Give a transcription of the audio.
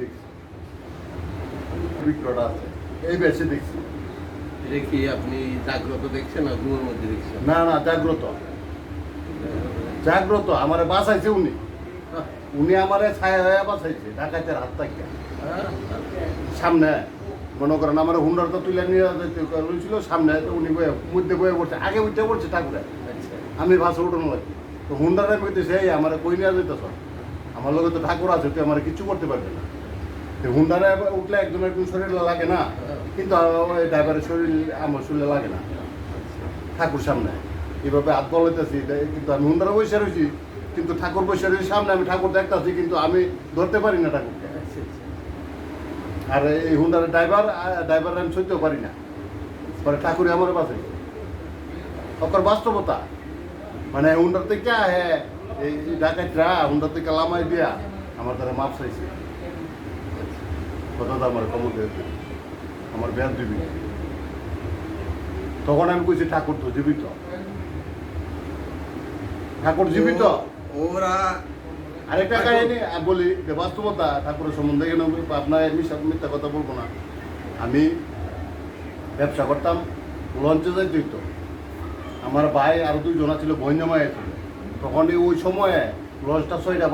দেখছি। বিক্রয়টা আছে। এই বেশি দেখছি। এটা কি আপনি জাগ্রত দেখছেন না ঘুমের মধ্যে দেখছেন? না না জাগ্রত। জাগ্রত আমারে বাঁচাইছে উনি। উনি আমারে ছায়া হয়ে বাঁচাইছে ডাকাতের হাত থেকে সামনে মনে করেন আমার হুন্ডারটা তুলে নিয়ে রয়েছিল সামনে উনি বয়ে মধ্যে বয়ে পড়ছে আগে উঠে পড়ছে ঠাকুরে। আচ্ছা। আমি ভাষা উঠানো লাগি। তো হুন্ডারে কইতেছে এই আমার কই নিয়ে যেতেছ আমার লগে তো ঠাকুর আছে তুই আমার কিছু করতে পারবি না। তো হুন্ডারে উঠলে একজন একজন শরীরে লাগে না, কিন্তু ওই ড্রাইভারের শরীর, আমার শরীরে লাগে না। ঠাকুর সামনে। এইভাবে হাত বলাইতেছি কিন্তু আমি হুন্ডারে বসে রয়েছি কিন্তু ঠাকুর বসে রয়েছি সামনে, আমি ঠাকুর দেখতেছি, কিন্তু আমি ধরতে পারি না ঠাকুরকে। আর এই হুন্ডারের ড্রাইভার ড্রাইভার আমি সইতেও পারি না। পরে ঠাকুরে আমার বাসে ওকর বাস্তবতা। মানে হুন্ডার থেকে হ্যাঁ এই ডাকাতরা হুন্ডার থেকে লামাই দিয়া আমার দ্বারা মাপ চাইছে। আমার দিয়েছে আমার ব্যাস দিবি তখন আমি কইছি ঠাকুর তো জীবিত। ঠাকুর জীবিত? ওরা আরেকটা কাহিনী বলি যে বাস্তবতা ঠাকুরের সম্বন্ধে কেন আপনার মিথ্যা মিথ্যা কথা বলব না। আমি ব্যবসা করতাম লঞ্চে আমার ভাই আরও দুইজন ছিল বন্যমায় ছিল। তখন ওই সময়ে লঞ্চটা ছয়টা